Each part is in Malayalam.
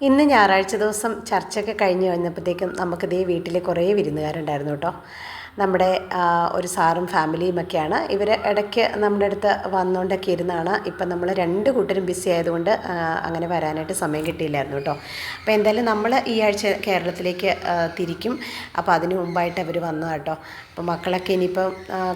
ഇന്ന് ഞായറാഴ്ച ദിവസം ചർച്ചയൊക്കെ കഴിഞ്ഞ് വന്നപ്പോഴത്തേക്കും നമുക്ക് ദേ വീട്ടിൽ കുറേ വിരുന്നുകാരുണ്ടായിരുന്നു കേട്ടോ. നമ്മുടെ ഒരു സാറും ഫാമിലിയും ഒക്കെയാണ്. ഇവർ ഇടയ്ക്ക് നമ്മുടെ അടുത്ത് വന്നുകൊണ്ടൊക്കെ ഇരുന്നാണ്. ഇപ്പം നമ്മൾ രണ്ട് കൂട്ടരും ബിസി ആയതുകൊണ്ട് അങ്ങനെ വരാനായിട്ട് സമയം കിട്ടിയില്ലായിരുന്നു കേട്ടോ. അപ്പോൾ എന്തായാലും നമ്മൾ ഈ ആഴ്ച കേരളത്തിലേക്ക് തിരിക്കും. അപ്പോൾ അതിന് മുമ്പായിട്ട് അവർ വന്നു കേട്ടോ. അപ്പോൾ മക്കളൊക്കെ ഇനിയിപ്പം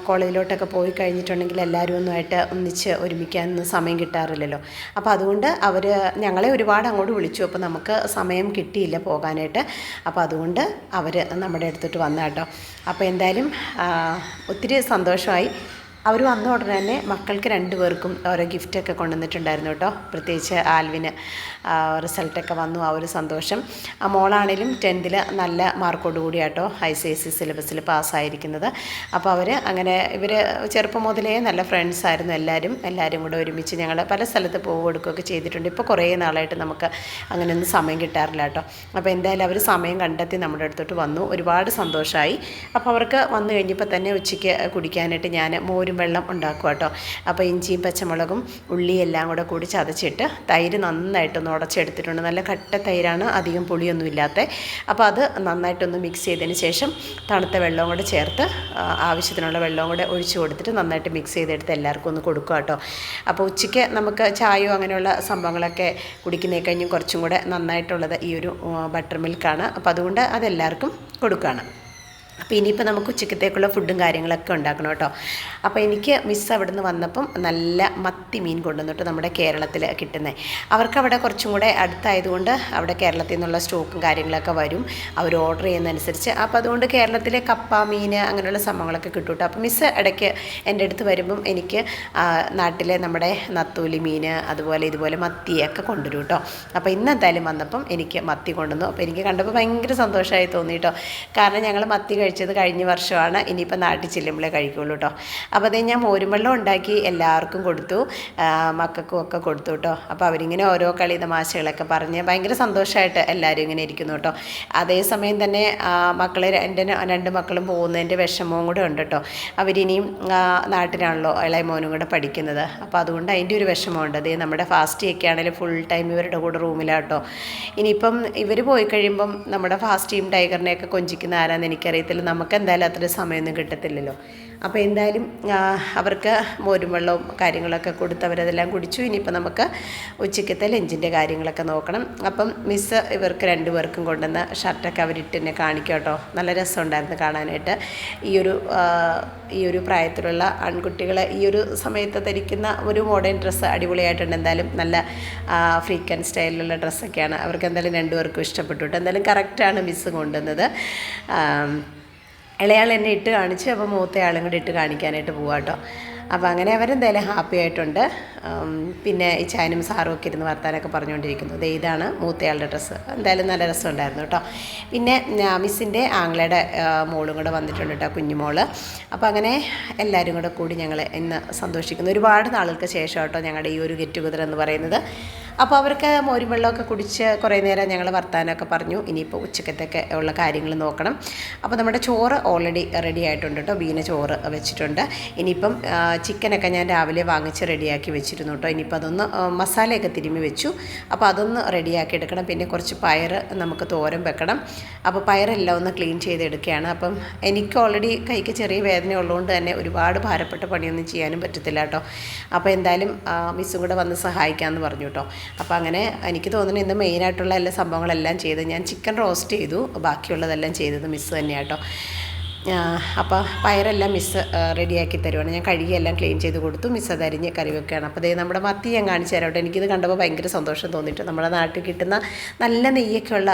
കോളേജിലോട്ടൊക്കെ പോയി കഴിഞ്ഞിട്ടുണ്ടെങ്കിൽ എല്ലാവരും ഒന്നുമായിട്ട് ഒന്നിച്ച് ഒരുമിക്കാനൊന്നും സമയം കിട്ടാറില്ലല്ലോ. അപ്പോൾ അതുകൊണ്ട് അവർ ഞങ്ങളെ ഒരുപാട് അങ്ങോട്ട് വിളിച്ചു. അപ്പോൾ നമുക്ക് സമയം കിട്ടിയില്ല പോകാനായിട്ട്. അപ്പോൾ അതുകൊണ്ട് അവർ നമ്മുടെ അടുത്തോട്ട് വന്നു കേട്ടോ. അപ്പോൾ എന്തായാലും ഒത്തിരി സന്തോഷമായി. അവർ വന്ന ഉടനെ തന്നെ മക്കൾക്ക് രണ്ടുപേർക്കും ഓരോ ഗിഫ്റ്റൊക്കെ കൊണ്ടുവന്നിട്ടുണ്ടായിരുന്നു കേട്ടോ. പ്രത്യേകിച്ച് ആൽവിന് റിസൾട്ടൊക്കെ വന്നു. ആ ഒരു സന്തോഷം. ആ മോളാണേലും ടെൻത്തിൽ നല്ല മാർക്കോട് കൂടി ഐ സി എസ് സി സിലബസിൽ പാസ്സായിരിക്കുന്നത് അപ്പോൾ അവർ അങ്ങനെ ഇവർ ചെറുപ്പം മുതലേ നല്ല ഫ്രണ്ട്സ് ആയിരുന്നു എല്ലാവരും എല്ലാവരും കൂടെ ഒരുമിച്ച് ഞങ്ങൾ പല സ്ഥലത്ത് പോകുക എടുക്കുകയൊക്കെ ചെയ്തിട്ടുണ്ട്. ഇപ്പോൾ കുറേ നാളായിട്ട് നമുക്ക് അങ്ങനെയൊന്നും സമയം കിട്ടാറില്ല കേട്ടോ. അപ്പോൾ എന്തായാലും അവർ സമയം കണ്ടെത്തി നമ്മുടെ അടുത്തോട്ട് വന്നു. ഒരുപാട് സന്തോഷമായി അപ്പോൾ അവർക്ക് വന്നു കഴിഞ്ഞപ്പോൾ തന്നെ ഉച്ചയ്ക്ക് കുടിക്കാനായിട്ട് ഞാൻ മോരും വെള്ളം ഉണ്ടാക്കുക കേട്ടോ. അപ്പോൾ ഇഞ്ചിയും പച്ചമുളകും ഉള്ളി എല്ലാം കൂടെ കൂടി ചതച്ചിട്ട് തൈര് നന്നായിട്ടൊന്ന് ഉടച്ചെടുത്തിട്ടുണ്ട്. നല്ല കട്ട തൈരാണ് അധികം പുളിയൊന്നും ഇല്ലാത്ത. അപ്പോൾ അത് നന്നായിട്ടൊന്ന് മിക്സ് ചെയ്തതിന് ശേഷം തണുത്ത വെള്ളവും കൂടെ ചേർത്ത് ആവശ്യത്തിനുള്ള വെള്ളവും കൂടെ ഒഴിച്ചു കൊടുത്തിട്ട് നന്നായിട്ട് മിക്സ് ചെയ്തെടുത്ത് എല്ലാവർക്കും ഒന്ന് കൊടുക്കുക കേട്ടോ. അപ്പോൾ ഉച്ചയ്ക്ക് നമുക്ക് ചായയോ അങ്ങനെയുള്ള സംഭവങ്ങളൊക്കെ കുടിക്കുന്നതിൽ കഴിഞ്ഞും കുറച്ചും കൂടെ നന്നായിട്ടുള്ളത് ഈ ഒരു ബട്ടർ മിൽക്കാണ് അപ്പോൾ അതുകൊണ്ട് അതെല്ലാവർക്കും കൊടുക്കുകയാണ്. അപ്പോൾ ഇനിയിപ്പോൾ നമുക്ക് ഉച്ചക്കത്തേക്കുള്ള ഫുഡും കാര്യങ്ങളൊക്കെ ഉണ്ടാക്കണം കേട്ടോ. അപ്പോൾ എനിക്ക് മിസ് അവിടെ നിന്ന് വന്നപ്പം നല്ല മത്തി മീൻ കൊണ്ടുവന്നിട്ട് നമ്മുടെ കേരളത്തിൽ കിട്ടുന്നത് അവർക്ക് അവിടെ കുറച്ചും കൂടെ അടുത്തായതുകൊണ്ട് അവിടെ കേരളത്തിൽ നിന്നുള്ള സ്റ്റോക്കും കാര്യങ്ങളൊക്കെ വരും. അവർ ഓർഡർ ചെയ്യുന്നതനുസരിച്ച്. അപ്പോൾ അതുകൊണ്ട് കേരളത്തിലെ കപ്പ മീൻ അങ്ങനെയുള്ള സംഭവങ്ങളൊക്കെ കിട്ടും കേട്ടോ. അപ്പോൾ മിസ് ഇടയ്ക്ക് എന്റെ അടുത്ത് വരുമ്പം എനിക്ക് നാട്ടിലെ നമ്മുടെ നത്തൂലി മീൻ അതുപോലെ ഇതുപോലെ മത്തിയൊക്കെ കൊണ്ടുവരും കേട്ടോ. അപ്പോൾ ഇന്ന് എന്തായാലും വന്നപ്പം എനിക്ക് മത്തി കൊണ്ടുവന്നു. അപ്പോൾ എനിക്ക് കണ്ടപ്പോൾ ഭയങ്കര സന്തോഷമായി തോന്നി കേട്ടോ. കാരണം ഞങ്ങൾ മത്തി കഴിച്ചത് കഴിഞ്ഞ വർഷമാണ്. ഇനിയിപ്പോൾ നാട്ടിൽ ചെല്ലുമ്പോഴേ കഴിക്കുള്ളൂ കേട്ടോ അപ്പോൾ അതേ ഞാൻ മോരും വെള്ളം ഉണ്ടാക്കി എല്ലാവർക്കും കൊടുത്തു. മക്കൾക്കും ഒക്കെ കൊടുത്തു കേട്ടോ അപ്പോൾ അവരിങ്ങനെ ഓരോ കളി തമാശകളൊക്കെ പറഞ്ഞ് ഭയങ്കര സന്തോഷമായിട്ട് എല്ലാവരും ഇങ്ങനെ ഇരിക്കുന്നു കേട്ടോ അതേസമയം തന്നെ മക്കളെ എന്റെ രണ്ട് മക്കളും പോകുന്നതിന്റെ വിഷമവും കൂടെ ഉണ്ട് കേട്ടോ അവരിനിയും നാട്ടിലാണല്ലോ ഇളയ മോനും കൂടെ പഠിക്കുന്നത്. അപ്പോൾ അതുകൊണ്ട് അതിന്റെ ഒരു വിഷമമുണ്ട്. അതേ നമ്മുടെ ഫാസ്റ്റ് ഒക്കെ ആണെങ്കിലും ഫുൾ ടൈം ഇവരുടെ കൂടെ റൂമിലാട്ടോ. ഇനിയിപ്പം ഇവർ പോയി കഴിയുമ്പം നമ്മുടെ ഫാസ്റ്റിയും ടൈഗറിനെയൊക്കെ കൊഞ്ചിക്കുന്ന ആരാന്ന് എനിക്കറിയത്തില്ല. നമുക്ക് എന്തായാലും അത്ര സമയമൊന്നും കിട്ടത്തില്ലല്ലോ. അപ്പോൾ എന്തായാലും അവർക്ക് മോരും വെള്ളവും കാര്യങ്ങളൊക്കെ കൊടുത്ത് അവരതെല്ലാം കുടിച്ചു. ഇനിയിപ്പോൾ നമുക്ക് ഉച്ചക്കത്തെ ലഞ്ചിന്റെ കാര്യങ്ങളൊക്കെ നോക്കണം. അപ്പം മിസ്സ് ഇവർക്ക് രണ്ടുപേർക്കും കൊണ്ടുവന്ന ഷർട്ടൊക്കെ അവരിട്ട് തന്നെ കാണിക്കും കേട്ടോ. നല്ല രസമുണ്ടായിരുന്നു കാണാനായിട്ട്. ഈ ഒരു ഈ ഒരു പ്രായത്തിലുള്ള ആൺകുട്ടികളെ ഈ ഒരു സമയത്ത് ധരിക്കുന്ന ഒരു മോഡേൺ ഡ്രസ്സ് അടിപൊളിയായിട്ടുണ്ട്. എന്തായാലും നല്ല ഫ്രീക്കൻ സ്റ്റൈലിലുള്ള ഡ്രസ്സൊക്കെയാണ് അവർക്ക് എന്തായാലും രണ്ടുപേർക്കും ഇഷ്ടപ്പെട്ടു കേട്ടോ. എന്തായാലും കറക്റ്റാണ് മിസ്സ് കൊണ്ടുവന്നത്. ഇളയാൾ എന്നെ ഇട്ട് കാണിച്ച് അപ്പോൾ മൂത്ത ആളും കൂടി ഇട്ട് കാണിക്കാനായിട്ട് പോവാം കേട്ടോ. അപ്പോൾ അങ്ങനെ അവരെന്തായാലും ഹാപ്പി ആയിട്ടുണ്ട്. പിന്നെ ഈ ചായനും സാറും ഒക്കെ ഇരുന്ന് വർത്താനൊക്കെ പറഞ്ഞുകൊണ്ടിരിക്കുന്നു. ദേ ഇതാണ് മൂത്തയാളുടെ ഡ്രസ്സ്. എന്തായാലും നല്ല രസമുണ്ടായിരുന്നു കേട്ടോ. പിന്നെ മിസ്സിന്റെ ആങ്ങളയുടെ ആ, മോളും കൂടെ വന്നിട്ടുണ്ട് കേട്ടോ കുഞ്ഞുമോൾ. അപ്പോൾ അങ്ങനെ എല്ലാവരും കൂടെ കൂടി ഞങ്ങൾ ഇന്ന് സന്തോഷിക്കുന്നു. ഒരുപാട് നാളുകൾക്ക് ശേഷം കേട്ടോ ഞങ്ങളുടെ ഈ ഒരു ഗെറ്റ് ടുഗദർ എന്ന് പറയുന്നത്. അപ്പോൾ അവർക്ക് മോരും വെള്ളമൊക്കെ കുടിച്ച് കുറേ നേരം ഞങ്ങൾ വർത്താനമൊക്കെ പറഞ്ഞു. ഇനിയിപ്പോൾ ഉച്ചക്കത്തൊക്കെ ഉള്ള കാര്യങ്ങൾ നോക്കണം. അപ്പോൾ നമ്മുടെ ചോറ് ഓൾറെഡി റെഡി ആയിട്ടുണ്ട് കേട്ടോ ബീന ചോറ് വെച്ചിട്ടുണ്ട്. ഇനിയിപ്പം ചിക്കനൊക്കെ ഞാൻ രാവിലെ വാങ്ങിച്ച് റെഡിയാക്കി വെച്ചിരുന്നു കേട്ടോ ഇനിയിപ്പോൾ അതൊന്ന് മസാലയൊക്കെ തിരുമ്മി വെച്ചു. അപ്പോൾ അതൊന്ന് റെഡിയാക്കി എടുക്കണം. പിന്നെ കുറച്ച് പയർ നമുക്ക് തോരൻ വെക്കണം. അപ്പോൾ പയറെല്ലാം ഒന്ന് ക്ലീൻ ചെയ്തെടുക്കുകയാണ്. അപ്പം എനിക്ക് ഓൾറെഡി കൈക്ക് ചെറിയ വേദന ഉള്ളതുകൊണ്ട് തന്നെ ഒരുപാട് ഭാരപ്പെട്ട പണിയൊന്നും ചെയ്യാനും പറ്റത്തില്ല കേട്ടോ അപ്പോൾ എന്തായാലും മിസ്സും കൂടെ വന്ന് സഹായിക്കാമെന്ന് പറഞ്ഞു കേട്ടോ അപ്പോൾ അങ്ങനെ എനിക്ക് തോന്നുന്നു ഇന്ന് മെയിനായിട്ടുള്ള എല്ലാ സംഭവങ്ങളെല്ലാം ചെയ്ത് ഞാൻ ചിക്കൻ റോസ്റ്റ് ചെയ്തു. ബാക്കിയുള്ളതെല്ലാം ചെയ്തത് മിസ്സ് തന്നെയാട്ടോ അപ്പോൾ പയറെല്ലാം മിസ്സ് റെഡിയാക്കി തരുവാണ്. ഞാൻ കഴുകിയെല്ലാം ക്ലീൻ ചെയ്ത് കൊടുത്തു. മിസ്സ് അത് അരിഞ്ഞ് കറി വെക്കുകയാണ് അപ്പോൾ ദേ നമ്മുടെ മത്തി ഞാൻ കാണിച്ചു തരാം എനിക്കിത് കണ്ടപ്പോൾ ഭയങ്കര സന്തോഷം തോന്നിയിട്ട് നമ്മുടെ നാട്ടിൽ കിട്ടുന്ന നല്ല നെയ്യൊക്കെയുള്ള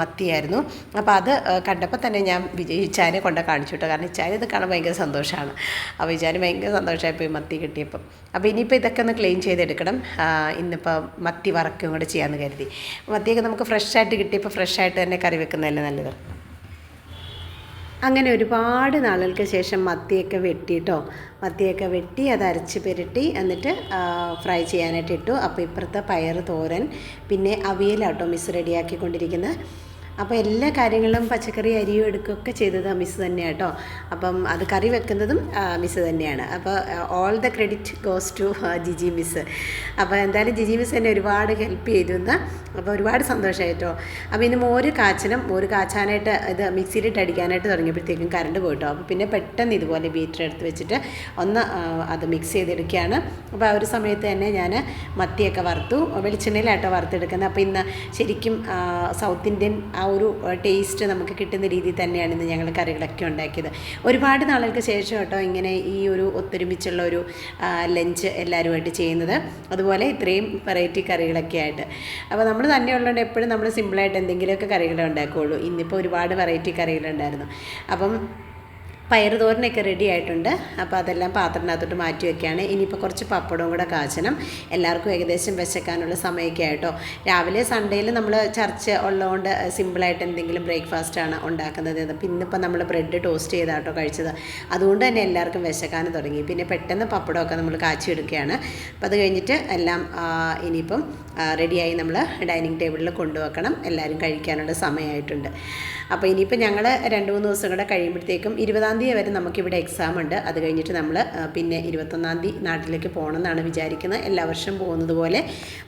മത്തിയായിരുന്നു. അപ്പോൾ അത് കണ്ടപ്പോൾ തന്നെ ഞാൻ ഇച്ചാനെ കൊണ്ട് കാണിച്ചു കേട്ടോ. കാരണം ഇച്ചാൻ ഇത് കാണാൻ ഭയങ്കര സന്തോഷമാണ് അപ്പോൾ ഇച്ചാന് ഭയങ്കര സന്തോഷമായിപ്പോയി മത്തി കിട്ടിയപ്പം. അപ്പോൾ ഇനിയിപ്പോൾ ഇതൊക്കെ ഒന്ന് ക്ലീൻ ചെയ്തെടുക്കണം. ഇന്നിപ്പോൾ മത്തി വറക്കും കൂടെ ചെയ്യാമെന്ന് കരുതി. മത്തിയൊക്കെ നമുക്ക് ഫ്രഷായിട്ട് കിട്ടിയപ്പോൾ ഫ്രഷായിട്ട് തന്നെ കറി വെക്കുന്നതല്ലേ നല്ലത്? അങ്ങനെ ഒരുപാട് നാളുകൾക്ക് ശേഷം മത്തിയൊക്കെ വെട്ടിയിട്ടോ മത്തിയൊക്കെ വെട്ടി അത് അരച്ച് പുരട്ടി എന്നിട്ട് ഫ്രൈ ചെയ്യാനായിട്ട് ഇട്ടു. അപ്പോൾ ഇപ്പുറത്തെ പയർ തോരൻ പിന്നെ അവിയലാട്ടോ മിസ് റെഡിയാക്കിക്കൊണ്ടിരിക്കുന്നത് അപ്പോൾ എല്ലാ കാര്യങ്ങളും പച്ചക്കറി അരിയും എടുക്കുകയൊക്കെ ചെയ്തത് മിസ് തന്നെയാണ് കേട്ടോ അപ്പം അത് കറി വെക്കുന്നതും മിസ് തന്നെയാണ്. അപ്പോൾ all the credit goes to Jiji miss അപ്പോൾ എന്തായാലും ജിജി മിസ് എന്നെ ഒരുപാട് ഹെൽപ്പ് ചെയ്തു എന്ന്. അപ്പോൾ ഒരുപാട് സന്തോഷമായി കേട്ടോ അപ്പോൾ ഇന്ന് മോര് കാച്ചണം. മോര് കാച്ചാനായിട്ട് ഇത് മിക്സിയിലിട്ട് അടിക്കാനായിട്ട് തുടങ്ങിയപ്പോഴത്തേക്കും കറണ്ട് പോയിട്ടോ അപ്പോൾ പിന്നെ പെട്ടെന്ന് ഇതുപോലെ ബീറ്റർ എടുത്ത് വെച്ചിട്ട് ഒന്ന് അത് മിക്സ് ചെയ്തെടുക്കുകയാണ്. അപ്പോൾ ആ ഒരു സമയത്ത് തന്നെ ഞാൻ മത്തിയൊക്കെ വറുത്തു. വെളിച്ചെണ്ണയിലാട്ടോ വറുത്തെടുക്കുന്നത്. അപ്പോൾ ഇന്ന് ശരിക്കും സൗത്ത് ഇന്ത്യൻ ആ ഒരു ടേസ്റ്റ് നമുക്ക് കിട്ടുന്ന രീതിയിൽ തന്നെയാണ് ഇന്ന് ഞങ്ങൾ കറികളൊക്കെ ഉണ്ടാക്കിയത്. ഒരുപാട് നാളുകൾക്ക് ശേഷം കേട്ടോ ഇങ്ങനെ ഈ ഒരു ഒത്തൊരുമിച്ചുള്ള ഒരു ലഞ്ച് എല്ലാവരുമായിട്ട് ചെയ്യുന്നത്. അതുപോലെ ഇത്രയും വെറൈറ്റി കറികളൊക്കെ ആയിട്ട്. അപ്പോൾ നമ്മൾ തന്നെ ഉള്ളതുകൊണ്ട് എപ്പോഴും നമ്മൾ സിമ്പിളായിട്ട് എന്തെങ്കിലുമൊക്കെ കറികളെ ഉണ്ടാക്കുകയുള്ളൂ. ഇന്നിപ്പോൾ ഒരുപാട് വെറൈറ്റി കറികളുണ്ടായിരുന്നു. അപ്പം പയറ് തോരനൊക്കെ റെഡി ആയിട്ടുണ്ട്. അപ്പോൾ അതെല്ലാം പാത്രത്തിനകത്തോട്ട് മാറ്റി വെക്കുകയാണ്. ഇനിയിപ്പോൾ കുറച്ച് പപ്പടവും കൂടെ കാച്ചണം. എല്ലാവർക്കും ഏകദേശം വിശക്കാനുള്ള സമയമൊക്കെ ആയിട്ടോ. രാവിലെ സൺഡേയിൽ നമ്മൾ ചർച്ച ഉള്ളതുകൊണ്ട് സിമ്പിളായിട്ട് എന്തെങ്കിലും ബ്രേക്ക്ഫാസ്റ്റാണ് ഉണ്ടാക്കുന്നത്. അപ്പം ഇന്നിപ്പോൾ നമ്മൾ ബ്രെഡ് ടോസ്റ്റ് ചെയ്താട്ടോ കഴിച്ചത്. അതുകൊണ്ട് തന്നെ എല്ലാവർക്കും വിശക്കാനും തുടങ്ങി. പിന്നെ പെട്ടെന്ന് പപ്പടമൊക്കെ നമ്മൾ കാച്ചിയെടുക്കുകയാണ്. അപ്പോൾ അത് കഴിഞ്ഞിട്ട് എല്ലാം ഇനിയിപ്പം റെഡിയായി നമ്മൾ ഡൈനിങ് ടേബിളിൽ കൊണ്ടുവെക്കണം. എല്ലാവരും കഴിക്കാനുള്ള സമയമായിട്ടുണ്ട്. അപ്പോൾ ഇനിയിപ്പോൾ ഞങ്ങൾ രണ്ട് മൂന്ന് ദിവസം കൂടെ കഴിയുമ്പോഴത്തേക്കും ഇരുപതാം തീയതി വരെ നമുക്കിവിടെ എക്സാം ഉണ്ട്. അത് കഴിഞ്ഞിട്ട് നമ്മൾ പിന്നെ ഇരുപത്തൊന്നാം തീയതി നാട്ടിലേക്ക് പോകണമെന്നാണ് വിചാരിക്കുന്നത്. എല്ലാ വർഷം പോകുന്നത് പോലെ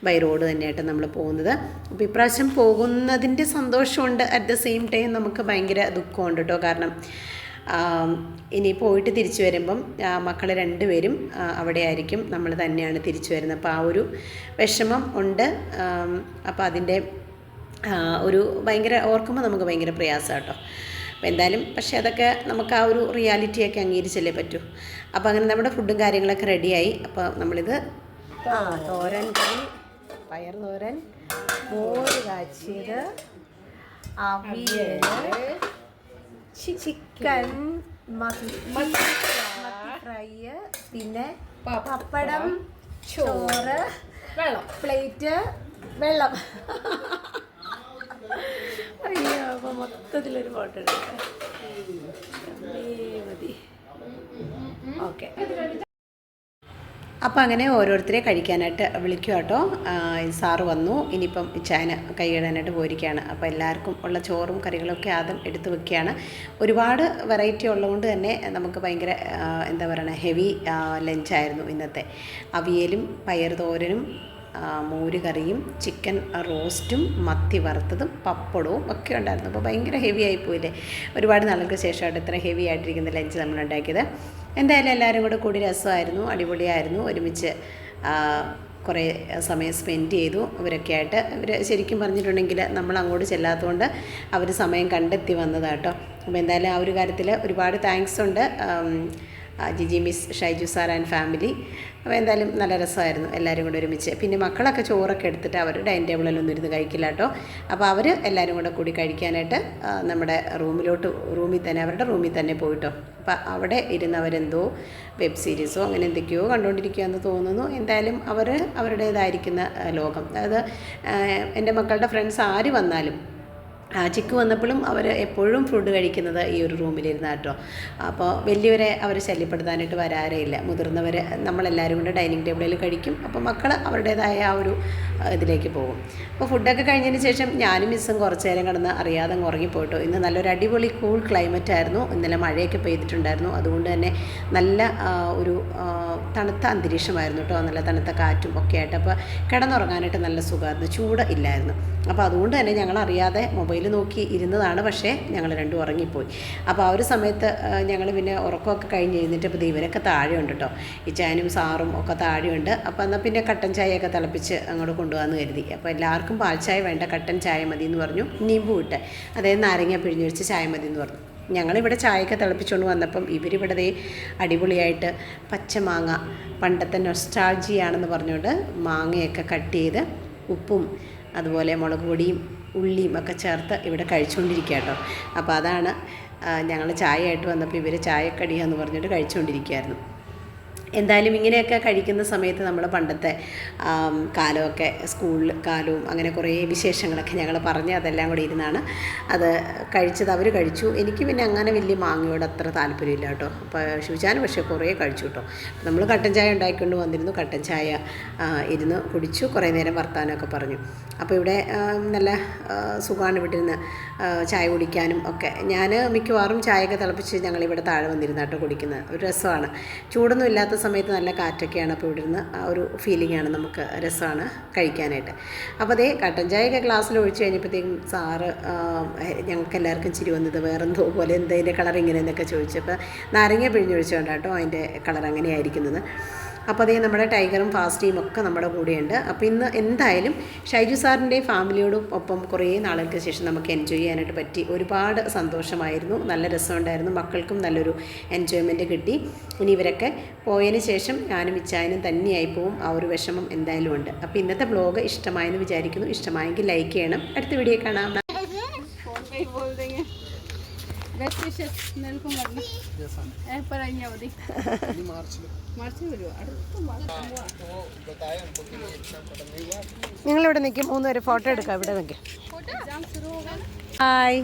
ബൈ റോഡ് തന്നെയായിട്ട് നമ്മൾ പോകുന്നത്. അപ്പോൾ ഇപ്രാവശ്യം പോകുന്നതിന്റെ സന്തോഷമുണ്ട്. അറ്റ് ദ സെയിം ടൈം നമുക്ക് ഭയങ്കര ദുഃഖമുണ്ട് കേട്ടോ കാരണം ഇനി പോയിട്ട് തിരിച്ചു വരുമ്പം മക്കൾ രണ്ടുപേരും അവിടെ ആയിരിക്കും. നമ്മൾ തന്നെയാണ് തിരിച്ചു വരുന്നത്. അപ്പോൾ ആ ഒരു വിഷമം ഉണ്ട്. അപ്പോൾ അതിന്റെ ഒരു ഭയങ്കര ഓർക്കുമ്പോൾ നമുക്ക് ഭയങ്കര പ്രയാസം കേട്ടോ അപ്പോൾ എന്തായാലും പക്ഷേ അതൊക്കെ നമുക്ക് ആ ഒരു റിയാലിറ്റിയൊക്കെ അംഗീകരിച്ചല്ലേ പറ്റൂ. അപ്പോൾ അങ്ങനെ നമ്മുടെ ഫുഡും കാര്യങ്ങളൊക്കെ റെഡിയായി അപ്പോൾ നമ്മളിത് ആ തോരൻ കറി പയർ തോരൻ മോര് കാച്ചിയത് അവിയൽ ചിക്കൻ മത്തി ഫ്രൈ പിന്നെ പപ്പടം ചോറ് വെള്ളം. പ്ലേറ്റ് വെള്ളം. മൊത്തത്തിലൊരു ഫോട്ടോ എടുക്കാം. മതി. ഓക്കെ അപ്പോൾ അങ്ങനെ ഓരോരുത്തരെ കഴിക്കാനായിട്ട് വിളിക്കുക കേട്ടോ സാറ് വന്നു. ഇനിയിപ്പം ചായന കൈയിടാനായിട്ട് പോയിരിക്കുകയാണ്. അപ്പോൾ എല്ലാവർക്കും ഉള്ള ചോറും കറികളൊക്കെ ആദ്യം എടുത്ത് വെക്കുകയാണ്. ഒരുപാട് വെറൈറ്റി ഉള്ളതുകൊണ്ട് തന്നെ നമുക്ക് ഭയങ്കര എന്താ പറയുക ഹെവി ലഞ്ചായിരുന്നു ഇന്നത്തെ. അവിയലും പയർ തോരനും മോര് കറിയും ചിക്കൻ റോസ്റ്റും മത്തി വറുത്തതും പപ്പടവും ഒക്കെ ഉണ്ടായിരുന്നു. അപ്പോൾ ഭയങ്കര ഹെവി ആയിപ്പോയില്ലേ ഒരുപാട് നാളുകൾക്ക് ശേഷമായിട്ട് ഇത്ര ഹെവി ആയിട്ടിരിക്കുന്ന ലഞ്ച് നമ്മൾ ഉണ്ടാക്കിയത്. എന്തായാലും എല്ലാവരും കൂടെ കൂടി രസമായിരുന്നു അടിപൊളിയായിരുന്നു. ഒരുമിച്ച് കുറേ സമയം സ്പെൻഡ് ചെയ്തു. ഇവരൊക്കെ ആയിട്ട് ഇവർ ശരിക്കും പറഞ്ഞിട്ടുണ്ടെങ്കിൽ നമ്മൾ അങ്ങോട്ട് ചെല്ലാത്തതുകൊണ്ട് അവർ സമയം കണ്ടെത്തി വന്നതാട്ടോ. അപ്പോൾ എന്തായാലും ആ ഒരു കാര്യത്തിൽ ഒരുപാട് താങ്ക്സ് ഉണ്ട്. Jiji miss Shaiju sir and family. അപ്പോൾ എന്തായാലും നല്ല രസമായിരുന്നു എല്ലാവരും കൂടെ ഒരുമിച്ച്. പിന്നെ മക്കളൊക്കെ ചോറൊക്കെ എടുത്തിട്ട് അവർ ഡൈനിങ് ടേബിളിലൊന്നും ഇരുന്ന് കഴിക്കില്ല കേട്ടോ. അപ്പോൾ അവർ എല്ലാവരും കൂടെ കൂടി കഴിക്കാനായിട്ട് നമ്മുടെ റൂമിലോട്ട് റൂമിൽ തന്നെ അവരുടെ റൂമിൽ തന്നെ പോയിട്ടോ. അപ്പോൾ അവിടെ ഇരുന്നവരെന്തോ വെബ് സീരീസോ അങ്ങനെ എന്തൊക്കെയോ കണ്ടുകൊണ്ടിരിക്കുകയെന്ന് തോന്നുന്നു. എന്തായാലും അവർ അവരുടേതായിരിക്കുന്ന ലോകം. അതായത് എന്റെ മക്കളുടെ ഫ്രണ്ട്സ് ആര് വന്നാലും ആ, ചിക്കു വന്നപ്പോഴും അവർ എപ്പോഴും ഫുഡ് കഴിക്കുന്നത് ഈ ഒരു റൂമിലിരുന്ന കേട്ടോ അപ്പോൾ വലിയവരെ അവർ ശല്യപ്പെടുത്താനായിട്ട് വരാറേ ഇല്ല. മുതിർന്നവർ നമ്മളെല്ലാവരും കൂടെ ഡൈനിങ് ടേബിളിൽ കഴിക്കും. അപ്പോൾ മക്കൾ അവരുടേതായ ആ ഒരു ഇതിലേക്ക് പോകും. അപ്പോൾ ഫുഡൊക്കെ കഴിഞ്ഞതിന് ശേഷം ഞാനും മിസ്സും കുറച്ച് നേരം കിടന്ന് അറിയാതെ ഉറങ്ങിപ്പോയിട്ടോ. ഇന്ന് നല്ലൊരു അടിപൊളി കൂൾ ക്ലൈമറ്റ് ആയിരുന്നു. ഇന്നലെ മഴയൊക്കെ പെയ്തിട്ടുണ്ടായിരുന്നു. അതുകൊണ്ട് തന്നെ നല്ല ഒരു തണുത്ത അന്തരീക്ഷമായിരുന്നു കേട്ടോ. നല്ല തണുത്ത കാറ്റും ഒക്കെ ആയിട്ട്. അപ്പോൾ കിടന്നുറങ്ങാനായിട്ട് നല്ല സുഖമായിരുന്നു. ചൂട് ഇല്ലായിരുന്നു. അപ്പോൾ അതുകൊണ്ട് തന്നെ ഞങ്ങൾ അറിയാതെ മൊബൈൽ നോക്കി ഇരുന്നതാണ്. പക്ഷേ ഞങ്ങൾ രണ്ടും ഉറങ്ങിപ്പോയി. അപ്പോൾ ആ ഒരു സമയത്ത് ഞങ്ങൾ പിന്നെ ഉറക്കമൊക്കെ കഴിഞ്ഞ് എഴുന്നേറ്റപ്പോൾ ഇവരൊക്കെ താഴെയുണ്ട് കേട്ടോ. ഈ ചാനും സാറും ഒക്കെ താഴെയുണ്ട്. അപ്പോൾ എന്നാൽ പിന്നെ കട്ടൻ ചായയൊക്കെ തിളപ്പിച്ച് അങ്ങോട്ട് കൊണ്ടുപോകാമെന്ന് കരുതി. അപ്പോൾ എല്ലാവർക്കും പാൽ ചായ വേണ്ട കട്ടൻ ചായ മതി എന്ന് പറഞ്ഞു. നീമ്പു ഇട്ട് അതായത് നാരങ്ങ പിഴിഞ്ഞ് വെച്ച് ചായ മതി എന്ന് പറഞ്ഞു. ഞങ്ങളിവിടെ ചായയൊക്കെ തിളപ്പിച്ചുകൊണ്ട് വന്നപ്പം ഇവരിവിടെ അടിപൊളിയായിട്ട് പച്ചമാങ്ങ പണ്ടത്തെ നൊസ്റ്റാൾജിയാണെന്ന് പറഞ്ഞുകൊണ്ട് മാങ്ങയൊക്കെ കട്ട് ചെയ്ത് ഉപ്പും അതുപോലെ മുളക് പൊടിയും ഉള്ളിയും ഒക്കെ ചേർത്ത് ഇവിടെ കഴിച്ചുകൊണ്ടിരിക്കുക കേട്ടോ. അപ്പോൾ അതാണ് ഞങ്ങൾ ചായ ആയിട്ട് വന്നപ്പോൾ ഇവർ ചായക്കടിയാന്ന് പറഞ്ഞിട്ട് കഴിച്ചുകൊണ്ടിരിക്കുകയായിരുന്നു. എന്തായാലും ഇങ്ങനെയൊക്കെ കഴിക്കുന്ന സമയത്ത് നമ്മൾ പണ്ടത്തെ കാലമൊക്കെ സ്കൂളിൽ കാലവും അങ്ങനെ കുറേ വിശേഷങ്ങളൊക്കെ ഞങ്ങൾ പറഞ്ഞ് അതെല്ലാം കൂടി ഇരുന്നാണ്. അത് കഴിച്ചത് അവർ കഴിച്ചു. എനിക്ക് പിന്നെ അങ്ങനെ വലിയ മാങ്ങയോട് അത്ര താല്പര്യമില്ല കേട്ടോ. അപ്പോൾ ശിവചാന് പക്ഷേ കുറേ കഴിച്ചു കേട്ടോ. നമ്മൾ കട്ടൻ ചായ ഉണ്ടാക്കിക്കൊണ്ട് വന്നിരുന്നു. കട്ടൻ ചായ ഇരുന്ന് കുടിച്ചു. കുറേ നേരം വർത്താനമൊക്കെ പറഞ്ഞു. അപ്പോൾ ഇവിടെ നല്ല സുഖമാണ് ഇവിടെ ഇരുന്ന് ചായ കുടിക്കാനും ഒക്കെ. ഞാൻ മിക്കവാറും ചായയൊക്കെ തിളപ്പിച്ച് ഞങ്ങളിവിടെ താഴെ വന്നിരുന്ന കേട്ടോ കുടിക്കുന്നത്. ഒരു രസമാണ്. ചൂടൊന്നും ഇല്ലാത്ത സമയത്ത് നല്ല കാറ്റൊക്കെയാണ് അപ്പോൾ ഇവിടെ ഇരുന്ന് ആ ഒരു ഫീലിംഗ് ആണ് നമുക്ക് രസമാണ് കഴിക്കാനായിട്ട്. അപ്പോൾ അതേ കട്ടൻ ചായയൊക്കെ ഗ്ലാസ്സിൽ ഒഴിച്ച് കഴിഞ്ഞപ്പോഴത്തേക്കും സാറ് ഞങ്ങൾക്ക് എല്ലാവർക്കും ചിരി വന്നത് വേറെന്തോ പോലെ എന്തതിന്റെ കളർ ഇങ്ങനെ എന്നൊക്കെ ചോദിച്ചപ്പോൾ നാരങ്ങ പിഴിഞ്ഞൊഴിച്ചുകൊണ്ടാട്ടോ അതിന്റെ കളർ അങ്ങനെയായിരിക്കുന്നത്. അപ്പോൾ അതേ നമ്മുടെ ടൈഗറും ഫാസ്റ്റിയും ഒക്കെ നമ്മുടെ കൂടെയുണ്ട്. അപ്പോൾ ഇന്ന് എന്തായാലും ഷൈജു സാറിന്റെ ഫാമിലിയോടും ഒപ്പം കുറേ നാളുകൾക്ക് ശേഷം നമുക്ക് എൻജോയ് ചെയ്യാനായിട്ട് പറ്റി. ഒരുപാട് സന്തോഷമായിരുന്നു. നല്ല രസമുണ്ടായിരുന്നു. മക്കൾക്കും നല്ലൊരു എൻജോയ്മെന്റ് കിട്ടി. ഇനി ഇവരൊക്കെ പോയതിന് ശേഷം ഞാനും ഇച്ചായനും തന്നെയായി പോവും. ആ ഒരു വിഷമം എന്തായാലും ഉണ്ട്. അപ്പോൾ ഇന്നത്തെ ബ്ലോഗ് ഇഷ്ടമായെന്ന് വിചാരിക്കുന്നു. ഇഷ്ടമായെങ്കിൽ ലൈക്ക് ചെയ്യണം. അടുത്ത വീഡിയോ കാണാം. നിങ്ങൾ ഇവിടെ നിൽക്കും മൂന്ന് പേര് ഫോട്ടോ എടുക്കാം ഇവിടെ നിൽക്കും ഹായ്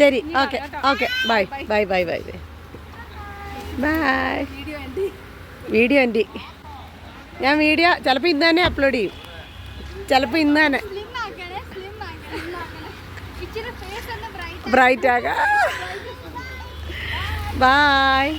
ശരി okay okay bye bye bye bye bye video എന്റെ ഞാൻ വീഡിയോ ചിലപ്പോൾ ഇന്ന് തന്നെ അപ്ലോഡ് ചെയ്യും. ചിലപ്പോൾ ഇന്ന് തന്നെ. ബ്രൈറ്റ് ആകാം ബായ്